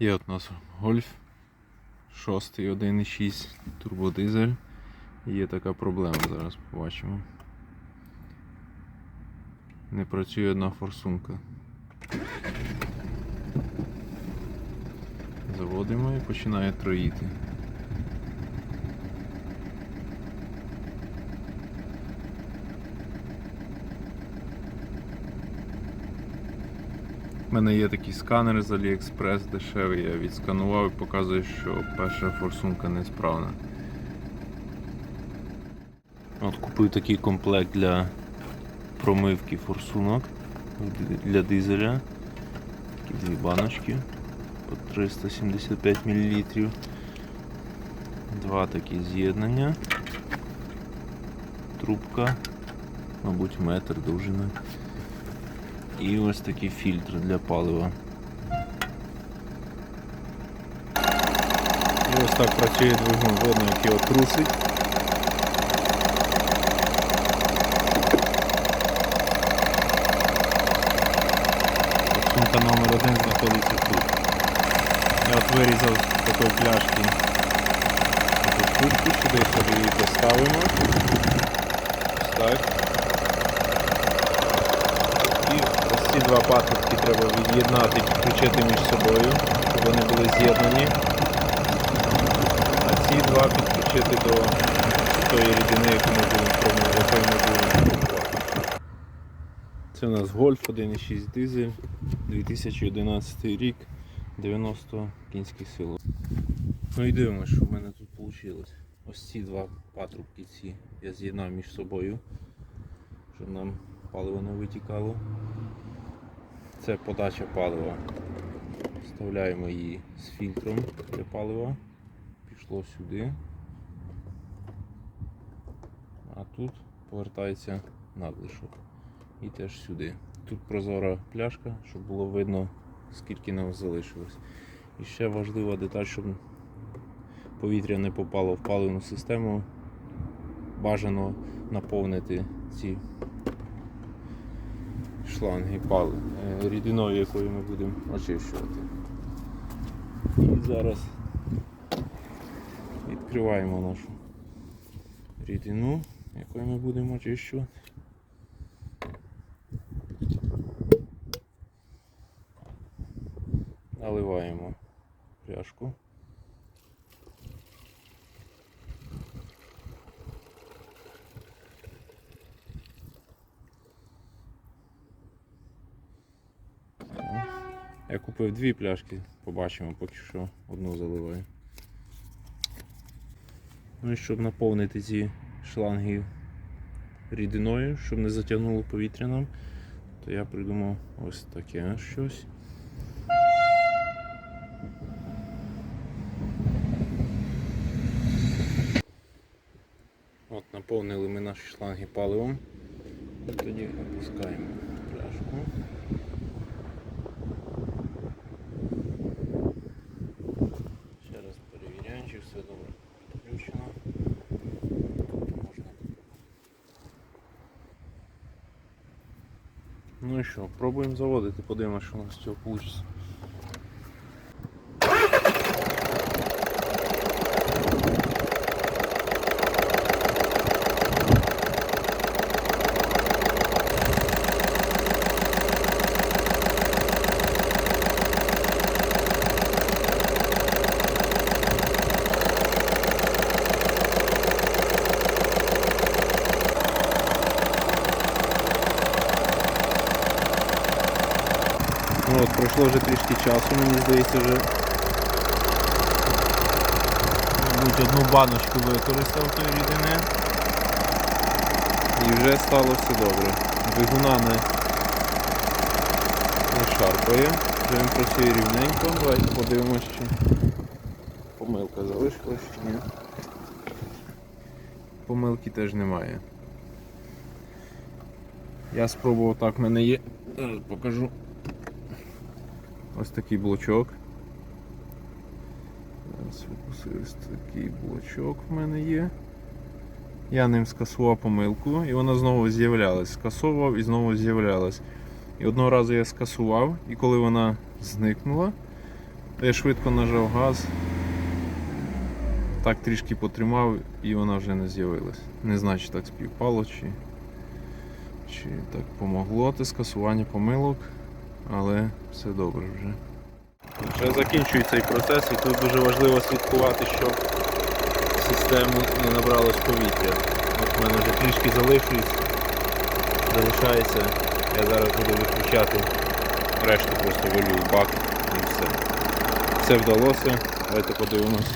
Є от у нас гольф 6 1.6 турбодизель. Є така проблема, зараз побачимо. Не працює одна форсунка. Заводимо і починає троїти. У мене є такий сканер з AliExpress дешевий, я відсканував і показує, що перша форсунка несправна. От купив такий комплект для промивки форсунок для дизеля. Такі дві баночки по 375 мл. Два такі з'єднання. Трубка, мабуть, метр довжина. І ось такий фільтр для палива. І ось так працює двигун водно, який його трусить. Сумка номер один знаходиться тут. Я от вирізав з такої пляшки таку штучку, сюди собі її поставимо. Ось так. І ось ці два патрубки треба від'єднати, підключити між собою, щоб вони були з'єднані. А ці два підключити до тої рідини, яку ми будемо пробувати. Це у нас Golf 1.6 дизель, 2011 рік, 90 кінських сил. Ну і дивимося, що в мене тут вийшло. Ось ці два патрубки ці я з'єднав між собою, щоб нам паливо не витікало. Це подача палива. Вставляємо її з фільтром для палива. Пішло сюди. А тут повертається надлишок. І теж сюди. Тут прозора пляшка, щоб було видно, скільки нам залишилось. І ще важлива деталь, щоб повітря не попало в паливну систему. Бажано наповнити ці шланги пали е, рідиною, якою ми будемо очищувати. І зараз відкриваємо нашу рідину, якою ми будемо очищувати. Наливаємо пляшку. Я купив дві пляшки, побачимо, поки що одну заливаю. Ну і щоб наповнити ці шланги рідиною, щоб не затягнуло повітря нам, то я придумав ось таке щось. От наповнили ми наші шланги паливом. І тоді опускаємо пляшку. Ще раз перевіряємо, чи все добре підключено. Можна. Ну і що, пробуємо заводити, подивимося, що у нас з цього вийде. Ну от, пройшло вже трішки часу, мені здається, вже мабуть, одну баночку використав тої рідини. І вже стало все добре. Двигуна не, не шарпає, вже він працює рівненько. Давайте подивимось, чи помилка залишилась чи ні. Помилки теж немає. Я спробував так, в мене є. Покажу. Ось такий блочок. Зараз ось такий блочок в мене є. Я ним скасував помилку і вона знову з'являлась. Скасовував і знову з'являлась. І одного разу я скасував, і коли вона зникнула, Я швидко нажав газ. Так трішки потримав і вона вже не з'явилась. Не знаю, чи так співпало, чи, чи так помогло те скасування помилок, але все добре вже. Вже закінчує цей процес і тут дуже важливо слідкувати, щоб в систему не набралось повітря. От в мене вже трішки залишується, залишається. Я зараз буду виключати, решту просто вилью в бак і все. Все вдалося. Давайте подивимось.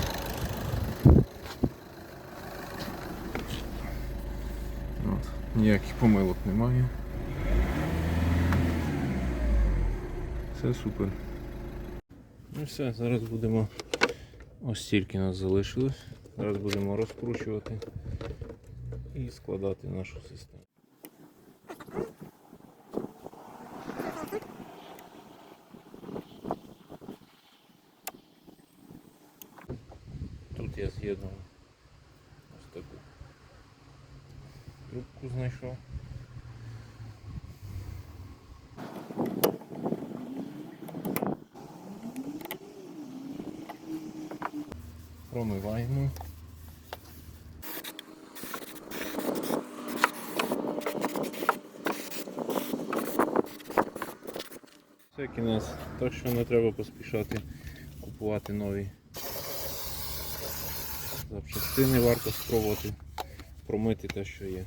От, ніяких помилок немає. Все супер. Ну все, зараз будемо. Ось стільки нас залишилось. Зараз будемо розкручувати і складати нашу систему. Тут я з'єднав ось таку трубку знайшов. Промиваємо. Це кінець, так що не треба поспішати купувати нові запчастини, варто спробувати промити те, що є.